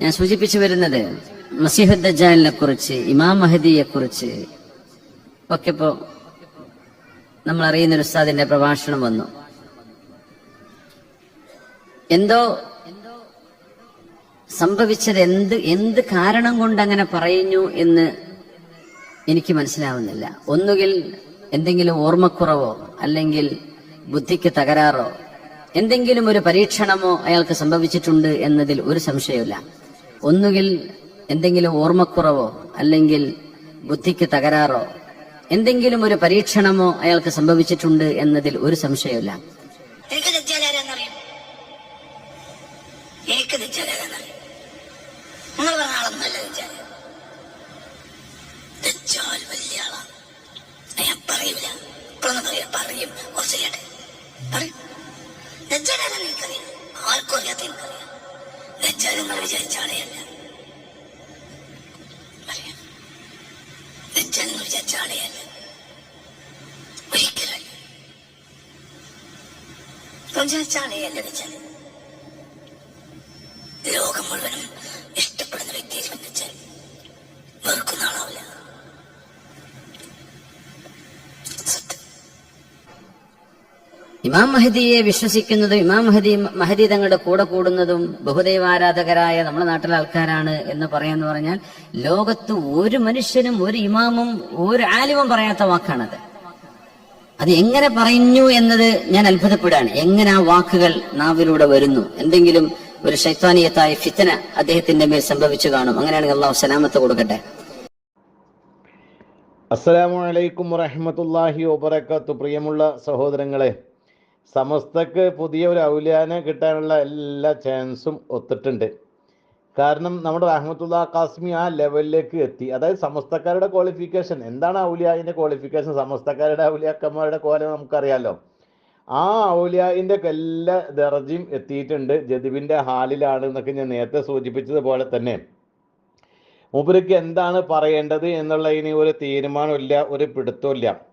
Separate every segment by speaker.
Speaker 1: ഞാൻ സൂചിപ്പിച്ചു വരുന്നത് മസീഹുദ് ദജ്ജാലിനെ കുറിച്ച് ഇമാം മഹദിയെ കുറിച്ച് ഒക്കെ ഇപ്പോ നമ്മൾ അറിയുന്ന ഒരു ഉസ്താദിന്റെ പ്രഭാഷണം വന്നു. എന്തോ സംഭവിച്ചത് എന്ത് എന്ത് കാരണം കൊണ്ട് അങ്ങനെ പറയുന്നു എന്ന് എനിക്ക് മനസ്സിലാവുന്നില്ല. ഒന്നുകിൽ എന്തെങ്കിലും ഓർമ്മക്കുറവോ അല്ലെങ്കിൽ ബുദ്ധിക്ക് തകരാറോ എന്തെങ്കിലും ഒരു പരീക്ഷണമോ അയാൾക്ക് സംഭവിച്ചിട്ടുണ്ട് എന്നതിൽ ഒരു സംശയമില്ല ഒന്നുകിൽ എന്തെങ്കിലും ഓർമ്മക്കുറവോ അല്ലെങ്കിൽ ബുദ്ധിക്ക് തകരാറോ എന്തെങ്കിലും ഒരു പരീക്ഷണമോ അയാൾക്ക് സംഭവിച്ചിട്ടുണ്ട് എന്നതിൽ ഒരു സംശയമില്ല
Speaker 2: വലിയ ഞാൻ പറയില്ല പറയാം. കുറച്ച് കേട്ടെ പറയും. ആർക്കും അറിയാത്ത എനിക്കറിയാം. നിങ്ങൾ വിചാരിച്ച ആളെയല്ല നിങ്ങൾ വിചാരിച്ച ആളെയല്ല വിചാരിച്ചാളെയല്ല ദജ്ജാൽ ലോകം മുഴുവനും ഇഷ്ടപ്പെടുന്ന വ്യക്തിയെ വെച്ചാൽ വെറുക്കുന്ന ആളാവില്ല
Speaker 1: ഇമാം മഹദിയെ വിശ്വസിക്കുന്നതും ഇമാം മഹദി മഹദി തങ്ങളുടെ കൂടെ കൂടുന്നതും ബഹുദൈവാരാധകരായ നമ്മുടെ നാട്ടിലെ ആൾക്കാരാണ് എന്ന് പറയാന്ന് പറഞ്ഞാൽ ലോകത്ത് ഒരു മനുഷ്യനും ഒരു ഇമാമും ഒരു ആലിമും പറയാത്ത വാക്കാണത്. അത് എങ്ങനെ പറഞ്ഞു എന്നത് ഞാൻ അത്ഭുതപ്പെടുകയാണ്. എങ്ങനെ ആ വാക്കുകൾ നാവിലൂടെ വരുന്നു? എന്തെങ്കിലും ഒരു ശൈത്വാനീയത്തായ ഫിത്തന അദ്ദേഹത്തിന്റെ മേൽ സംഭവിച്ചു കാണും. അങ്ങനെയാണെങ്കിൽ അള്ളാഹു സലാമത്ത് കൊടുക്കട്ടെ.
Speaker 3: അസ്സലാമു അലൈക്കും വാത്തു പ്രിയമുള്ള സഹോദരങ്ങളെ സമസ്തക്ക് പുതിയ ഒരു ഔലിയാനെ കിട്ടാനുള്ള എല്ലാ ചാൻസും ഒത്തിട്ടുണ്ട്. കാരണം നമ്മുടെ റഹ്മത്തുള്ള കാസ്മി ആ ലെവലിലേക്ക് എത്തി. അതായത് സമസ്തക്കാരുടെ ക്വാളിഫിക്കേഷൻ എന്താണ് ഔലിയായിന്റെ ക്വാളിഫിക്കേഷൻ സമസ്തക്കാരുടെ ഔലിയാക്കന്മാരുടെ കോല നമുക്കറിയാലോ. ആ ഔലിയായിന്റെ എല്ലാ ദർജയും എത്തിയിട്ടുണ്ട്. ജദുവിന്റെ ഹാലിലാണ് എന്നൊക്കെ ഞാൻ നേരത്തെ സൂചിപ്പിച്ചതുപോലെ തന്നെ. മൂപ്പർക്ക് എന്താണ് പറയേണ്ടത് എന്നുള്ള ഇനി ഒരു തീരുമാനമില്ല ഒരു പിടുത്തമില്ല.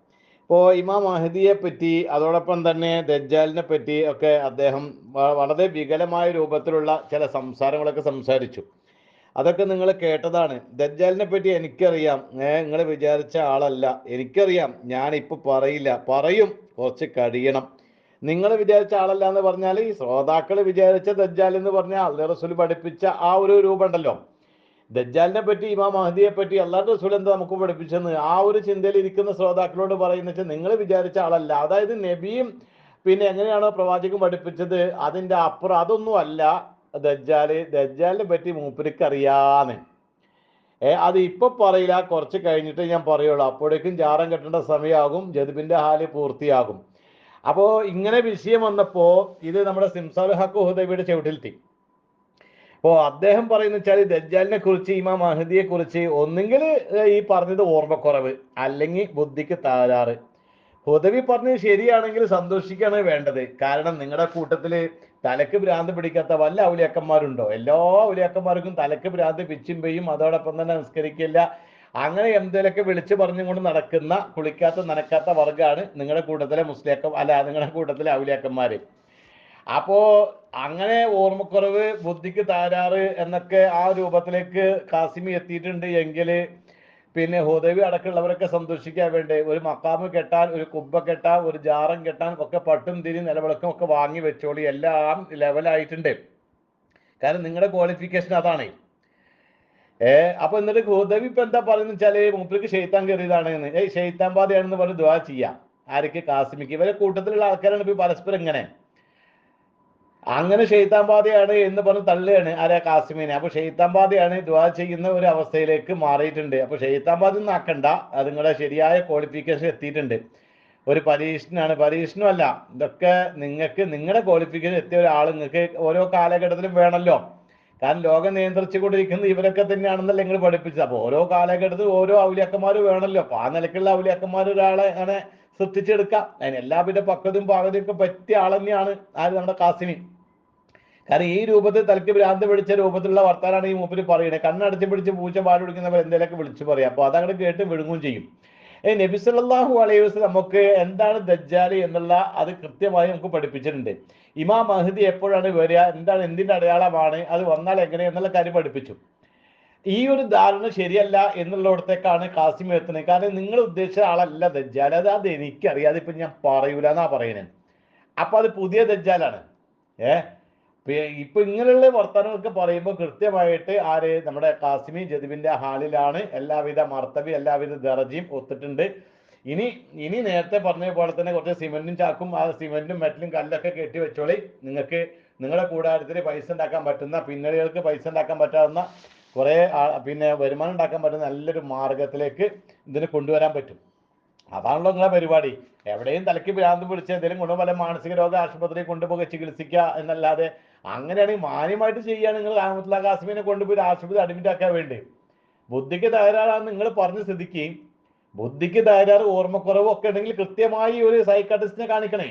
Speaker 3: ഇപ്പോൾ ഇമാം മഹദിയെ പറ്റി അതോടൊപ്പം തന്നെ ദജ്ജാലിനെ പറ്റി ഒക്കെ അദ്ദേഹം വളരെ വികലമായ രൂപത്തിലുള്ള ചില സംസാരങ്ങളൊക്കെ സംസാരിച്ചു. അതൊക്കെ നിങ്ങൾ കേട്ടതാണ്. ദജ്ജാലിനെ പറ്റി എനിക്കറിയാം. നിങ്ങൾ വിചാരിച്ച ആളല്ല. എനിക്കറിയാം. ഞാനിപ്പോൾ പറയില്ല. പറയും. കുറച്ച് കഴിയണം. നിങ്ങൾ വിചാരിച്ച ആളല്ല എന്ന് പറഞ്ഞാൽ ഈ ശ്രോതാക്കൾ വിചാരിച്ച ദജ്ജാൽ എന്ന് പറഞ്ഞാൽ അള്ളി റസൂൽ പഠിപ്പിച്ച ആ ഒരു രൂപം ഉണ്ടല്ലോ. ദജ്ജാലിനെ പറ്റി ഇമാം മഹദിയെ പറ്റി അള്ളാഹു റസൂൽ എന്താ നമുക്ക് പഠിപ്പിച്ചെന്ന് ആ ഒരു ചിന്തയിൽ ഇരിക്കുന്ന ശ്രോതാക്കളോട് പറയുന്ന വെച്ചാൽ നിങ്ങൾ വിചാരിച്ച ആളല്ല. അതായത് നബിയും പിന്നെ എങ്ങനെയാണോ പ്രവാചകൻ പഠിപ്പിച്ചത് അതിന്റെ അപ്പുറം അതൊന്നും അല്ല ദജ്ജാൽ. ദജ്ജാലിനെ പറ്റി മൂപ്പരിക്ക് അറിയാന്ന് ഏ അത് ഇപ്പൊ പറയില്ല. കുറച്ച് കഴിഞ്ഞിട്ട് ഞാൻ പറയുള്ളൂ. അപ്പോഴേക്കും ജാറം കെട്ടേണ്ട സമയമാകും ജദുബിന്റെ ഹാൽ പൂർത്തിയാകും. അപ്പോ ഇങ്ങനെ വിഷയം വന്നപ്പോ ഇത് നമ്മുടെ സിംസാൽ ഹക്ക് ഹുദൈബിയുടെ ചവിട്ടിലെത്തി അപ്പോ അദ്ദേഹം പറയുന്ന വെച്ചാൽ ദജ്ജാലിനെ കുറിച്ച് ഇമാം മഹദിയെ കുറിച്ച് ഒന്നുകിൽ ഈ പറഞ്ഞത് ഓർമ്മക്കുറവ് അല്ലെങ്കിൽ ബുദ്ധിക്ക് താരാറ്. ഹുദവി പറഞ്ഞത് ശരിയാണെങ്കിൽ സന്തോഷിക്കുകയാണ് വേണ്ടത്. കാരണം നിങ്ങളുടെ കൂട്ടത്തിൽ തലക്ക് ഭ്രാന്ത് പിടിക്കാത്ത വല്ല ഔലിയക്കന്മാരുണ്ടോ? എല്ലാ ഔലിയാക്കന്മാർക്കും തലക്ക് ഭ്രാന്ത് പിച്ചും പെയ്യും അതോടൊപ്പം തന്നെ നിസ്കരിക്കില്ല. അങ്ങനെ എന്തേലൊക്കെ വിളിച്ചു പറഞ്ഞുകൊണ്ട് നടക്കുന്ന കുളിക്കാത്ത നനക്കാത്ത വർഗമാണ് നിങ്ങളുടെ കൂട്ടത്തിലെ മുസ്ലിയാക്കം അല്ല നിങ്ങളുടെ കൂട്ടത്തിലെ ഔലിയാക്കന്മാര്. അപ്പോ അങ്ങനെ ഓർമ്മക്കുറവ് ബുദ്ധിക്ക് താരാറ് എന്നൊക്കെ ആ രൂപത്തിലേക്ക് കാസിമി എത്തിയിട്ടുണ്ട് എങ്കിൽ പിന്നെ ഹുദവി അടക്കമുള്ളവരൊക്കെ സന്തോഷിക്കാൻ വേണ്ടി? ഒരു മക്കാമ് കെട്ടാൻ ഒരു കുബ്ബ കെട്ടാൻ ഒരു ജാറം കെട്ടാൻ ഒക്കെ പട്ടും തിരി നിലവിളക്കും ഒക്കെ വാങ്ങി വെച്ചോളി. എല്ലാം ലെവലായിട്ടുണ്ട് കാരണം നിങ്ങളുടെ ക്വാളിഫിക്കേഷൻ അതാണ്. ഏ അപ്പൊ എന്നിട്ട് ഹുദവി ഇപ്പൊ എന്താ പറയുന്നത് വെച്ചാൽ മൂപ്പർക്ക് ഷെയ്ത്താൻ കയറിയതാണ് എന്ന് ഏയ് ഷെയ്ത്താൻ ബാധയാണെന്ന് പറഞ്ഞ് ദ്വാ ചെയ്യാം. ആരൊക്കെ? കാസിമിക്ക്. ഇവരെ കൂട്ടത്തിലുള്ള ആൾക്കാരാണ് ഇപ്പൊ പരസ്പരം ഇങ്ങനെ. അങ്ങനെ ഷെയ്ത്താൻ ബാധയാണ് എന്ന് പറഞ്ഞ് തള്ളുകയാണ് ആരാ കാസിമിനെ. അപ്പൊ ഷെയ്ത്താൻ ബാധയാണ് ദ്വാ ചെയ്യുന്ന ഒരു അവസ്ഥയിലേക്ക് മാറിയിട്ടുണ്ട്. അപ്പൊ ഷെയ്ത്താൻ ബാധ ഒന്നും ആക്കണ്ട. അത് ശരിയായ ക്വാളിഫിക്കേഷൻ എത്തിയിട്ടുണ്ട്. ഒരു പരീക്ഷണാണ് പരീക്ഷണമല്ല ഇതൊക്കെ നിങ്ങൾക്ക് നിങ്ങളുടെ ക്വാളിഫിക്കേഷൻ എത്തിയ ഒരാൾ നിങ്ങൾക്ക് ഓരോ കാലഘട്ടത്തിലും വേണമല്ലോ കാരണം ലോകം നിയന്ത്രിച്ചു കൊണ്ടിരിക്കുന്നത് ഇവരൊക്കെ തന്നെയാണെന്നല്ല നിങ്ങൾ പഠിപ്പിച്ചത്. അപ്പോൾ ഓരോ കാലഘട്ടത്തിൽ ഓരോ ഔലിയാക്കന്മാർ വേണമല്ലോ അപ്പൊ ആ നിലക്കുള്ള ഔലിയാക്കന്മാർ ഒരാളെ അങ്ങനെ സൃഷ്ടിച്ചെടുക്കാം. അതിന് എല്ലാവിധ പക്വതും ഒക്കെ പറ്റിയ ആൾ തന്നെയാണ് ആര്? നമ്മുടെ കാസിമി കാരണം ഈ രൂപത്തിൽ തലയ്ക്ക് ഭ്രാന്ത് പിടിച്ച രൂപത്തിലുള്ള വർത്താനാണ് ഈ മൂപ്പര് പറയുന്നത്. കണ്ണടച്ച് പിടിച്ച് പൂച്ച പാൽ പിടിക്കുന്നവർ എന്തെങ്കിലുമൊക്കെ വിളിച്ചു പറയാം. അപ്പൊ അതങ്ങോട്ട് കേട്ട് വിഴുങ്ങും ചെയ്യും. നബി സല്ലല്ലാഹു അലൈഹി വസല്ലം നമുക്ക് എന്താണ് ദജ്ജാൽ എന്നുള്ള അത് കൃത്യമായി നമുക്ക് പഠിപ്പിച്ചിട്ടുണ്ട്. ഇമാ മഹദി എപ്പോഴാണ് വരിക? എന്താണ് എന്തിന്റെ അടയാളമാണ്? അത് വന്നാൽ എങ്ങനെ എന്നുള്ള കാര്യം പഠിപ്പിച്ചു. ഈ ഒരു ധാരണ ശരിയല്ല എന്നുള്ളിടത്തേക്കാണ് കാസിം എത്തുന്നത്. കാരണം നിങ്ങൾ ഉദ്ദേശിച്ച ആളല്ല ദജ്ജാൽ അത് അത് എനിക്കറിയാം. അതിപ്പോ ഞാൻ പറയൂല പറയുന്നത് അപ്പൊ അത് പുതിയ ദജ്ജാലാണ്. ഏ? പി- ഇപ്പൊ ഇങ്ങനെയുള്ള വർത്തമാനങ്ങളൊക്കെ പറയുമ്പോൾ കൃത്യമായിട്ട് ആര് നമ്മുടെ കാസിമി ജദീബിന്റെ ഹാളിലാണ്. എല്ലാവിധ മർത്തബി എല്ലാവിധ ദറജിയും ഒത്തിട്ടുണ്ട്. ഇനി ഇനി നേരത്തെ പറഞ്ഞ പോലെ തന്നെ കുറച്ച് സിമെന്റും ചാക്കും ആ സിമെന്റും മെറ്റലും കല്ലൊക്കെ കെട്ടി വെച്ചോളി. നിങ്ങൾക്ക് നിങ്ങളുടെ കൂടാരത്തിൽ പൈസ ഉണ്ടാക്കാൻ പറ്റുന്ന പിന്നണികൾക്ക് പൈസ ഉണ്ടാക്കാൻ പറ്റാവുന്ന കുറെ പിന്നെ വരുമാനം ഉണ്ടാക്കാൻ പറ്റുന്ന നല്ലൊരു മാർഗത്തിലേക്ക് ഇതിനെ കൊണ്ടുവരാൻ പറ്റും. അതാണല്ലോ നിങ്ങളെ പരിപാടി. എവിടെയും തലയ്ക്ക് ഭ്രാന്ത് പിടിച്ച് എന്തെങ്കിലും ഗുണം വല്ല മാനസിക രോഗ ആശുപത്രിയിൽ കൊണ്ടുപോയി ചികിത്സിക്കുക എന്നല്ലാതെ അങ്ങനെയാണെങ്കിൽ മാന്യമായിട്ട് ചെയ്യുകയാണ് നിങ്ങൾ അഹമ്മദ് കാസിമിനെ കൊണ്ടുപോയി ആശുപത്രി അഡ്മിറ്റ് ആക്കാൻ വേണ്ടി? ബുദ്ധിക്ക് തകരാറാന്ന് നിങ്ങൾ പറഞ്ഞ സ്ഥിതിക്ക് ബുദ്ധിക്ക് തകരാറ് ഓർമ്മക്കുറവും ഒക്കെ ഉണ്ടെങ്കിൽ കൃത്യമായി ഒരു സൈക്കാട്രിസ്റ്റിനെ കാണിക്കണേ.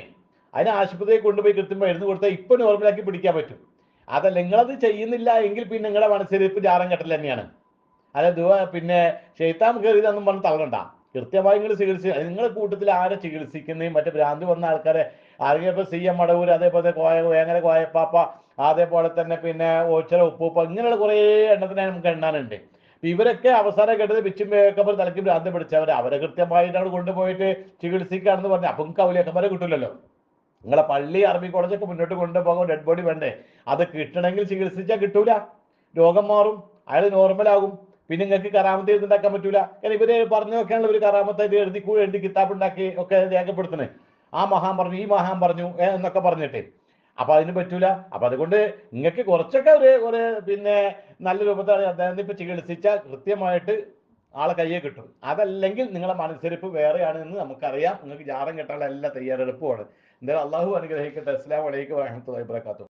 Speaker 3: അതിന് ആശുപത്രിയിൽ കൊണ്ടുപോയി കൃത്യം എഴുന്നു കൊടുത്താൽ ഇപ്പൊ നോർമലാക്കി പിടിക്കാൻ പറ്റും. അതല്ല നിങ്ങളത് ചെയ്യുന്നില്ല എങ്കിൽ പിന്നെ നിങ്ങളുടെ മനസ്സിലിപ്പ് ജാറം കെട്ടൽ തന്നെയാണ്. അല്ല പിന്നെ ശൈത്താൻ കയറിയതെന്നും പറഞ്ഞ് തള്ളണ്ട. കൃത്യമായി നിങ്ങൾ ചികിത്സ നിങ്ങളുടെ കൂട്ടത്തിൽ ആരെ ചികിത്സിക്കുന്നതും മറ്റേ ഭ്രാന്തി വന്ന ആൾക്കാരെ ആരെങ്കിലും ഇപ്പൊ സി എം മടവൂർ അതേപോലെ കോയ വേങ്ങര കോയപ്പാപ്പ അതേപോലെ തന്നെ പിന്നെ ഓച്ചറ ഉപ്പൂപ്പ ഇങ്ങനെയുള്ള കുറേ എണ്ണത്തിനെ നമുക്ക് എണ്ണാനുണ്ട്. ഇവരൊക്കെ അവസാനം കേട്ടത് പിച്ചും വേക്കപ്പർ തലയ്ക്ക് ഭ്രാന്ത് പിടിച്ചവർ അവരെ കൃത്യമായിട്ട് അവിടെ കൊണ്ടുപോയിട്ട് ചികിത്സിക്കാണെന്ന് പറഞ്ഞു അപ്പം കൗലിയക്കന്മാരെ കിട്ടില്ലല്ലോ നിങ്ങളെ പള്ളി അറബി കോളേജൊക്കെ മുന്നോട്ട് കൊണ്ടുപോകാൻ ഡെഡ് ബോഡി വേണ്ടേ? അത് കിട്ടണമെങ്കിൽ ചികിത്സിച്ചാൽ കിട്ടൂല. രോഗം മാറും അയാൾ നോർമലാകും പിന്നെ നിങ്ങൾക്ക് കറാമത്ത് എഴുതുണ്ടാക്കാൻ പറ്റൂല. കാരണം ഇവർ പറഞ്ഞു വെക്കാനുള്ള ഒരു കറാമത്തായിട്ട് എഴുതി എഴുതി കിതാബ് ഉണ്ടാക്കി ഒക്കെ രേഖപ്പെടുത്തണേ ആ മഹാൻ പറഞ്ഞു ഈ മഹാൻ പറഞ്ഞു എന്നൊക്കെ പറഞ്ഞിട്ട്. അപ്പൊ അതിന് പറ്റൂല. അപ്പൊ അതുകൊണ്ട് നിങ്ങൾക്ക് കുറച്ചൊക്കെ ഒരു ഒരു പിന്നെ നല്ല രൂപത്തിൽ അദ്ദേഹം ഇപ്പൊ ചികിത്സിച്ച കൃത്യമായിട്ട് ആളെ കയ്യെ കിട്ടും. അതല്ലെങ്കിൽ നിങ്ങളെ മനസ്സിരിപ്പ് വേറെയാണ് എന്ന് നമുക്കറിയാം. നിങ്ങൾക്ക് ജാറം കെട്ടാനുള്ള എല്ലാ തയ്യാറെടുപ്പുമാണ് എന്തായാലും അള്ളാഹു അനുഗ്രഹിക്കട്ടെ. അസ്ലാം വലൈക്കും വാഹമത്തുള്ളി വാബർക്കാത്തു